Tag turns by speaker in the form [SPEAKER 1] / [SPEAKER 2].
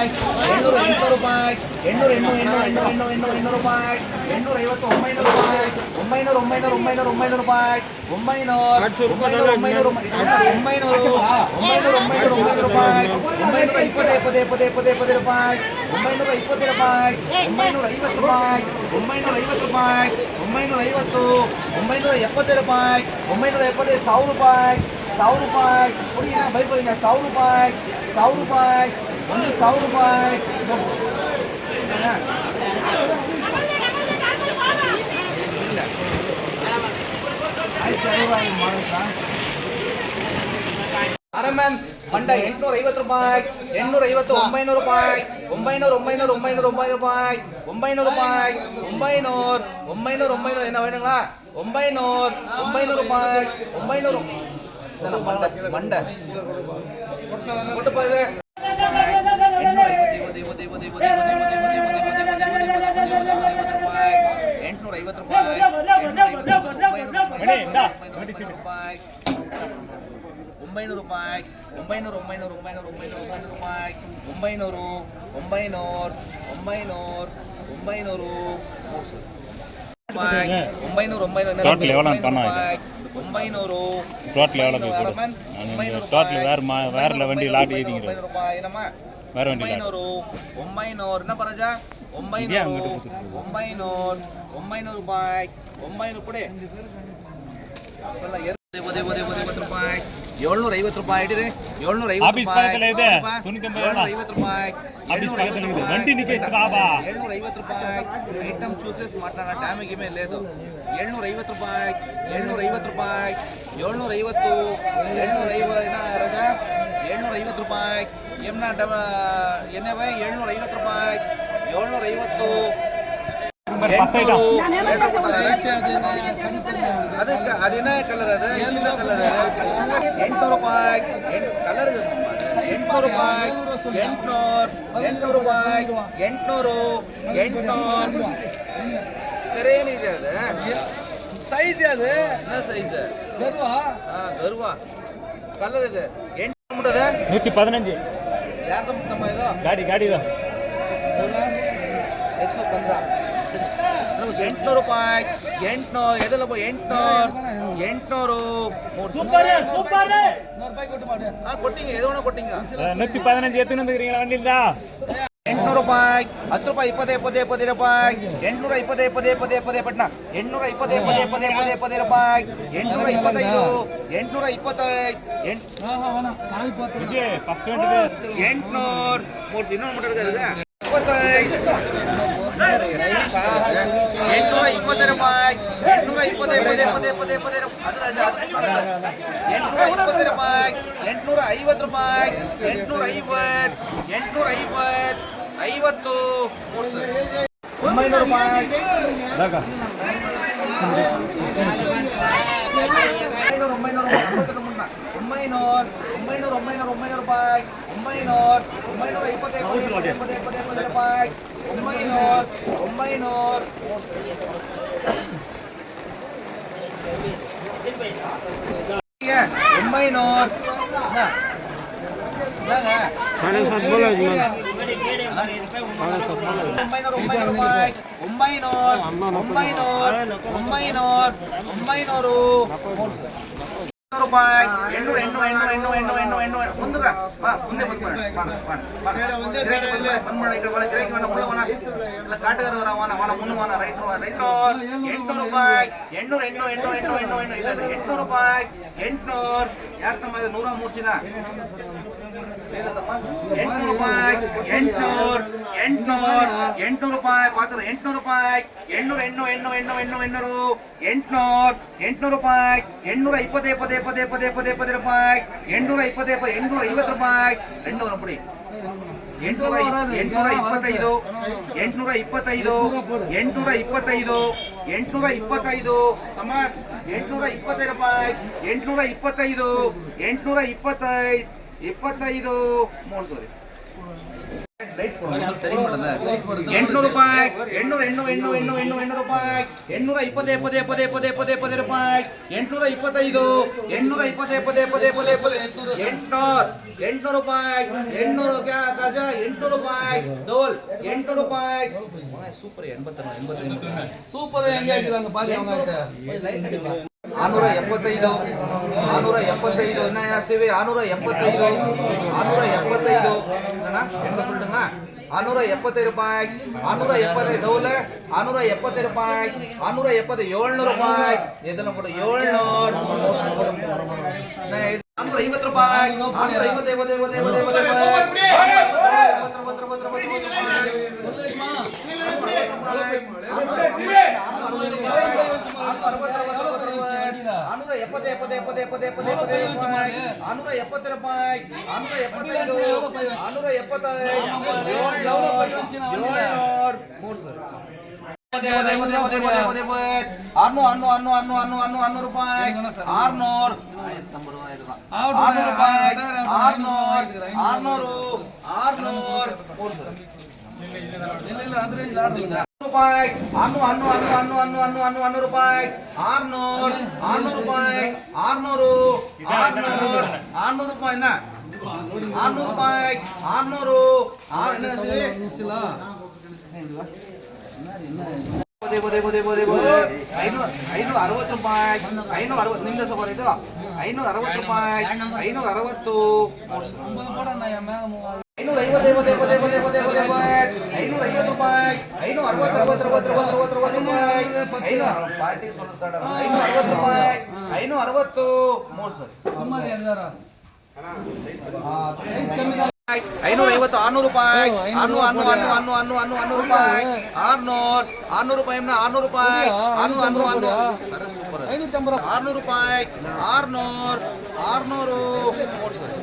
[SPEAKER 1] ರೂಪಾಯಿ ಎಂಟುನೂರ ಎಂಟುನೂರು ರೂಪಾಯಿ ಎಂಟುನೂರ ಎಂಟು ಎಂಟು ಎಂಟು ಎಣ್ಣು ಎಂಟು ಎಣ್ಣು ರೂಪಾಯಿ ಎಂಟುನೂರ ಐವತ್ತು ಒಂಬೈನೂರು ರೂಪಾಯಿ ಒಂಬೈನೂರ ಒಂಬೈನೂರ ಒಂಬೈನೂರ ಒಂಬೈನೂರು ರೂಪಾಯಿ ಒಂಬೈನೂರು ಒಂಬೈನೂರ ಒಂಬೈನೂರು ಒಂಬೈನೂರು ಒಂಬೈನೂರ ಒಂಬೈನೂರ ಒಂಬೈನೂರು ರೂಪಾಯಿ ಒಂಬೈನೂರ ಇಪ್ಪತ್ತು ಇಪ್ಪತ್ತು ಇಪ್ಪತ್ತು ಇಪ್ಪತ್ತು ಇಪ್ಪತ್ತು ರೂಪಾಯಿ ಒಂಬೈನೂರ ಇಪ್ಪತ್ತು ರೂಪಾಯಿ ಒಂಬೈನೂರ ಐವತ್ತು ರೂಪಾಯಿ ಒಂಬೈನೂರ ಐವತ್ತು ರೂಪಾಯಿ ಒಂಬೈನೂರ ಐವತ್ತು ಒಂಬೈನೂರ ಎಪ್ಪತ್ತು ರೂಪಾಯಿ ಒಂಬೈನೂರ ಎಪ್ಪತ್ತೈದು ಸಾವಿರ ರೂಪಾಯಿ ಸಾವಿರ ರೂಪಾಯಿ ಕೊಡಿ ಸಾವಿರ ರೂಪಾಯಿ ಸಾವಿರ ರೂಪಾಯಿ ಒಂದು ಸಾವಿರ ರೂಪಾಯಿ ಅರಮನ್ ಮಂಡ ಎಂಟ್ನೂರ ಐವತ್ತು ರೂಪಾಯಿ ಎಂಟ್ನೂರ ಐವತ್ತು ಒಂಬೈನೂರು ರೂಪಾಯಿ ಒಂಬೈನೂರು ಒಂಬೈನೂರು ಒಂಬೈನೂರು ಒಂಬೈನೂರು ರೂಪಾಯಿ ಒಂಬೈನೂರು ರೂಪಾಯಿ ಒಂಬೈನೂರು ಒಂಬೈನೂರು ಒಂಬೈನೂರು என்ன வேணுங்களா ஒன்பைநூறு ஒன்பைநூறு ரூபாய் ஒன்பைநூறு மண்டை மண்டை கொட்டு போகுது ರೂಪಾಯಿ ಒಂಬೈನೂರು ರೂಪಾಯಿ ಒಂಬೈನೂರು ಒಂಬೈನೂರು ಒಂಬೈನೂರು ಒಂಬೈನೂರು ಒಂಬೈನೂರು ರೂಪಾಯಿ ಒಂಬೈನೂರು ಒಂಬೈನೂರು ಒಂಬೈನೂರು ಒಂಬೈನೂರು ರೂಪಾಯಿ ಒಂಬೈನೂರು ಒಂಬೈನೂರು ಒಂಬೈನೂರು
[SPEAKER 2] டோட்டல் எவ்வளோ போய் போடு டோட்டல் வேறு மா ரூபாய் ஒம்பைநூறு கூட ಏಳ್ನೂರ
[SPEAKER 1] ಐವತ್ತು ರೂಪಾಯಿ. ಇಟ್ಟಿರಿ ಏಳ್ನೂರ ಐವತ್ತು ರೂಪಾಯಿ. ಏಳ್ನೂರ ಐವತ್ತು ರೂಪಾಯಿ. ಏಳ್ನೂರ ಐವತ್ತು ರೂಪಾಯಿ. ಐಟಮ್ ಚೂಸಸ್ ಮಾತಾಡೋ ಡ್ಯಾಮಿಗೆ ಮೇಲೆ ಲೇದು ಏಳ್ನೂರ ಐವತ್ತು ರೂಪಾಯಿ. ಏಳ್ನೂರ ರೂಪಾಯಿ. ಏಳ್ನೂರ ಐವತ್ತು ಏಳ್ನೂರ ಐವತ್ತು ರಜಾ? ಏಳ್ನೂರ ಐವತ್ತು ರೂಪಾಯಿ. ಎಮ್ನ ಡಬ ಎನ್ಎ ವೈ ಏಳ್ನೂರ ಐವತ್ತು ರೂಪಾಯಿ. ಏಳ್ನೂರ ಐವತ್ತು ನಂಬರ್
[SPEAKER 2] ಫಸ್ಟ್ ಐಟಮ್
[SPEAKER 1] ಅದಕ್ಕೆ ಅದೇನೇ ಕಲರ್ ಅದ ಏನಿಲ್ಲ ಕಲರ್ ಎಂಟುನೂರು ರೂಪಾಯಿ ಕಲರ್ ಎಂಟುನೂರು ರೂಪಾಯಿ ಎಂಟುನೂರು ಎಂಟುನೂರು ರೂಪಾಯಿ ಎಂಟುನೂರು ಎಂಟುನೂರು ಸರಿ ಏನಿದೆ ಅದು
[SPEAKER 3] ಸೈಜ್ ಅದು
[SPEAKER 1] என்ன சைஸ்
[SPEAKER 3] கருவா
[SPEAKER 1] ஆ கருவா கலர் இது ಎಂಟು ಮುಟ್ಟದ
[SPEAKER 2] ನೂತಿ ಪದಿನಂಜು
[SPEAKER 1] ಯಾರ್ದು ಮುಟ್ಟಮ್ಮ ಇದು
[SPEAKER 2] ಗಾಡಿ ಗಾಡಿ ಇದು
[SPEAKER 1] ಎಕ್ಸೋ ಪಂದ್ರ ಎಂಟುನೂರು ರೂಪಾಯಿ. ಎಂಟುನೂರು ಎದಲ್ಲಪ್ಪ ಎಂಟುನೂರು ಎಂಟುನೂರು ಮೂರು ಕೊಟ್ಟಿಂಗ ಎದೋಣ ಕೊಟ್ಟಿಂಗ.
[SPEAKER 2] ನೂற்றி ಪದಿನಂಜು ಎತ್ತಿನೊಂದು ವಣ್ಣಿಲ್ಲ
[SPEAKER 1] ಎಂಟುನೂರು ರೂಪಾಯಿ ಹತ್ತು ರೂಪಾಯಿ ಇಪ್ಪತ್ತೇ ಪದೇ ಪದೇ ರೂಪಾಯಿ. ಎಂಟುನೂರ ಇಪ್ಪತ್ತೇ ಪದೇ ಪದೇ ಪದೇ ಪಟ್ನ ಎಂಟುನೂರ ಇಪ್ಪತ್ತೇ ಪದೇ ಪದೇ ಪದೇ ಪದೇ ರೂಪಾಯಿ. ಎಂಟುನೂರ ಇಪ್ಪತ್ತೈದು ಎಂಟುನೂರ ಇಪ್ಪತ್ತೈದು ಎಂಟು ಎಂಟುನೂರು ಮೂರು ಇನ್ನೊಂದು ಮೀಟರ್ ಎಂಟ್ನೂರ ಇಪ್ಪತ್ತೈ ರೂಪಾಯಿ ಎಂಟ್ನೂರ ಇಪ್ಪತ್ತೈ ಪದೇ ಪದೇ ಪದೇ ಪದೇ ಎಂಟ್ನೂರ ಇಪ್ಪತ್ತೈ ರೂಪಾಯಿ ಎಂಟ್ನೂರ ಐವತ್ತು ರೂಪಾಯಿ ಎಂಟ್ನೂರ ಐವತ್ತು ಎಂಟ್ನೂರ ಐವತ್ತು ಐವತ್ತು ರೂಪಾಯಿ ಒಂಬೈನೂರು ಒಂಬೈನೂರು ಒಂಬೈನೂರು ಮುನ್ನ. ಒಂಬೈನೂರು ಒಂಬೈನೂರು ಒಂಬೈನೂರು ಒಂಬೈನೂರು ರೂಪಾಯಿ ಒಂಬೈನೂರು ಒಂಬೈನೂರ ಇಪ್ಪತ್ತೈದು ಇಪ್ಪತ್ತೈದು ಇಪ್ಪತ್ತೈದು ಇಪ್ಪತ್ತೈದು ರೂಪಾಯಿ ಒಂಬೈನೂರು ಒಂಬೈನೂರು ಈಗ ಒಂಬೈನೂರು ನಾ. ಇದಾಗ ಒಂಬೈನೂರು ಒಂಬೈನೂರು ರೂಪಾಯಿ ಒಂಬೈನೂರು ಒಂಬೈನೂರು ಒಂಬೈನೂರು ಒಂಬೈನೂರು ಮೂರು ಸಾವಿರ ರೂಪಾಯಿ ಎಂಟು ಎಂಟು ಎಂಟು ಎಂಟು ಎಂಟು ಎಂಟು ಎಂಟು ಎಂಟು ಮುಂದೆ ಬಾ. ಬಾ, ಮುಂದೆ ಬಂದು ಬಾ. ಬಾ, ಬಾ, ಬಾ. ಗಿರಾಕಿ ಬಂದು ಬಾ. ಬಂದ್ ಮಾಡು, ಈ ಕಡೆ ಬಾ. ಗಿರಾಕಿ ಬಂದು ಉಳ್ಳವನ. ಇಲ್ಲ, ಕಾಟಗಾರರ ಅವನ, ಅವನ ಮುನ್ನುವನ, ರೈತರು, ರೈತರು. ಎಂಟ್ನೂರು ರೂಪಾಯಿ ಎಂಟ್ನೂರು ಎಂಟು ಎಂಟು ಎಂಟು ಎಂಟು ಎಂಟು ಇಲ್ಲ ಇಲ್ಲ, ಎಂಟ್ನೂರು ರೂಪಾಯಿ ಎಂಟ್ನೂರು ಯಾರು ತಮ್ಮ ಇದು ನೂರ ಮೂರು ಚಿನ್ನ ಎಂಟ್ನೂರು ರೂಪಾಯಿ, ಎಂಟ್ನೂರು ಎಂಟ್ನೂರು ಎಂಟ್ನೂರು ರೂಪಾಯಿ, ಪಾತ್ರ ಎಂಟ್ನೂರು ರೂಪಾಯಿ, ಎಂಟ್ನೂರು ಎಣ್ಣು ಎಣ್ಣು ಎಣ್ಣು ಎಣ್ಣು ಎಣ್ಣೂರು ಎಂಟ್ನೂರು ಎಂಟ್ನೂರು ರೂಪಾಯಿ, ಎಂಟ್ನೂರ ಇಪ್ಪತ್ತೇ ಪದೇ ಪದೇ ಪದೇ ಪದೇ ಪದೇ ರೂಪಾಯಿ, ಎಂಟ್ನೂರ ಇಪ್ಪತ್ತೇ ಪದೇ ಎಂಟ್ನೂರ ಐವತ್ತು ರೂಪಾಯಿ. ಎಂಟ್ನೂರ ಬಿಡಿ ಎಂಟ್ನೂರ ಎಂಟ್ನೂರ ಇಪ್ಪತ್ತೈದು ಎಂಟ್ನೂರ ಇಪ್ಪತ್ತೈದು ಎಂಟ್ನೂರ ಇಪ್ಪತ್ತೈದು ಎಂಟ್ನೂರ ಇಪ್ಪತ್ತೈದು ಅಮ್ಮ ಎಂಟ್ನೂರ ಇಪ್ಪತ್ತೈದು ರೂಪಾಯಿ, ಎಂಟ್ನೂರ ಇಪ್ಪತ್ತೈದು ಎಂಟ್ನೂರ ಇಪ್ಪತ್ತೈದು. ಇಪ್ಪತ್ತೈದು ಮೂರು ಸರಿ. ಲೈಟ್ ಎಂಟ್ನೂರು ರೂಪಾಯಿ ಎಂಟ್ನೂರ ಎಣ್ಣು ಎಣ್ಣು ಎಣ್ಣು ಎಣ್ಣು ಎಣ್ಣು ರೂಪಾಯಿ ಎಂಟ್ನೂರ ಇಪ್ಪತ್ತೇ ಪದೇ ಪದೇ ಪದೇ ಪದೇ ಪದೇ ರೂಪಾಯಿ ಎಂಟ್ನೂರ ಇಪ್ಪತ್ತೈದು ಎಂಟ್ನೂರ ಇಪ್ಪತ್ತೇ ಪದೇ ಪದೇ ಪದೇ ಪದೇ ಎಂಟ್ನೂರು ಎಂಟ್ನೂರು ರೂಪಾಯಿ ಎಂಟ್ನೂರು ಗಜ ಎಂಟ್ನೂರು ರೂಪಾಯಿ ಡೋಲ್ ಎಂಟು ರೂಪಾಯಿ. ಸೂಪರ್ ಎಂಬತ್ತ ಎಂಬತ್ತು
[SPEAKER 3] ಸೂಪರ್ ಹೆಂಗೆ
[SPEAKER 1] ಆರುನೂರ ಎಪ್ಪತ್ತೈದು ಆರುನೂರ ಎಪ್ಪತ್ತೈದು ಅನ್ಯಾಯ ಸೇವೆ ஆறுநூறு ಎಪ್ಪತ್ತೈದು ஆறுநூறு ಎಪ್ಪತ್ತೈದು என்னன்னா என்ன சொல்லிட்டுங்களா ಎಪ್ಪತ್ತೈದು ರೂಪಾಯಿ ಆರುನೂರ ಎಪ್ಪತ್ತೈದು ದೌಲ ಆರುನೂರ ಎಪ್ಪತ್ತೈದು ರೂಪಾಯಿ ಆರುನೂರ ಎಪ್ಪತ್ತು ಏಳ್ನೂರು ರೂಪಾಯಿ ಇದನ್ನ ಕೊಡು ಏಳ್ನೂರು ಆರುನೂರ ಐವತ್ತು ರೂಪಾಯಿ ಆರುನೂರ ಆನೂರ ಎಪ್ಪತ್ತು ಎಪ್ಪತ್ತು ಎಪ್ಪತ್ತು ಎಪ್ಪತ್ತು ಎಪ್ಪತ್ತು ಎಪ್ಪತ್ತು ರೂಪಾಯಿ. ಆನೂರ ಎಪ್ಪತ್ತು ರೂಪಾಯಿ ಎಪ್ಪತ್ತೈದು. ಆನೂರ ಎಪ್ಪತ್ತೈದು ಏಳ್ನೂರು ಮೂರು ಸರ್. ಆರ್ನೂರು ಹಣ್ಣು ಹಣ್ಣು ಹಣ್ಣು ಹಣ್ಣು ಹಣ್ಣು ಹಣ್ಣು ರೂಪಾಯಿ ಆರ್ನೂರು. ಆರ್ನೂರು ರೂಪಾಯಿ. ಆರ್ನೂರು ಆರ್ನೂರು ಆರ್ನೂರು ಮೂರು ಸರ್. ರೂಪಾಯಿ. ಆರ್ನೂರು ಹನ್ನೂ ಹನ್ನೂ ಹನ್ನೂ ಹನ್ನೂ ಹನ್ನೂ ಹನ್ನೂ ಹನ್ನೂ ರೂಪಾಯಿ. ಆರ್ನೂರ್, ಆರ್ನೂರು ರೂಪಾಯಿ. ಆರ್ನೂರು, ಆರ್ನೂರ್, ಆರ್ನೂರು ರೂಪಾಯಿನ ಆರ್ನೂರು ರೂಪಾಯಿ. ಆರ್ನೂರು ಆರ್ನೂರು. ಐನೂರ ಅರವತ್ತು ರೂಪಾಯಿ. ಐನೂರ ಅರವತ್ತು, ನಿಮ್ದು ಸಗೋರ್ ಇದು? ಐನೂರ ಅರವತ್ತು ರೂಪಾಯಿ. ಐನೂರ ಅರವತ್ತು. ಐನೂರ ಐವತ್ತು ಐವತ್ತು ಐವತ್ತು ಐನೂರ ಐವತ್ತು ಐನೂರ ಅರವತ್ತು ಅರವತ್ತು ಐನೂರ ಅರವತ್ತು ಐನೂರ ಅರವತ್ತು ಮೂರು ಸರ್. ಐನೂರ ಐವತ್ತು ಆರ್ನೂರು ರೂಪಾಯಿ ಆರ್ನೂರು ಹಣ್ಣು ಹಣ್ಣು ಹಣ್ಣು ಹಣ್ಣು ಹಣ್ಣು ಹಣ್ಣು ರೂಪಾಯಿ ಆರ್ನೂರು ಆರ್ನೂರು ರೂಪಾಯಿ ಆರ್ನೂರು ರೂಪಾಯಿ ಆರ್ನೂರು
[SPEAKER 3] ಐನೂರ ತೊಂಬರ
[SPEAKER 1] ಆರ್ನೂರು ರೂಪಾಯಿ ಆರ್ನೂರ್ ಆರ್ನೂರು ಮೂರು ಸರ್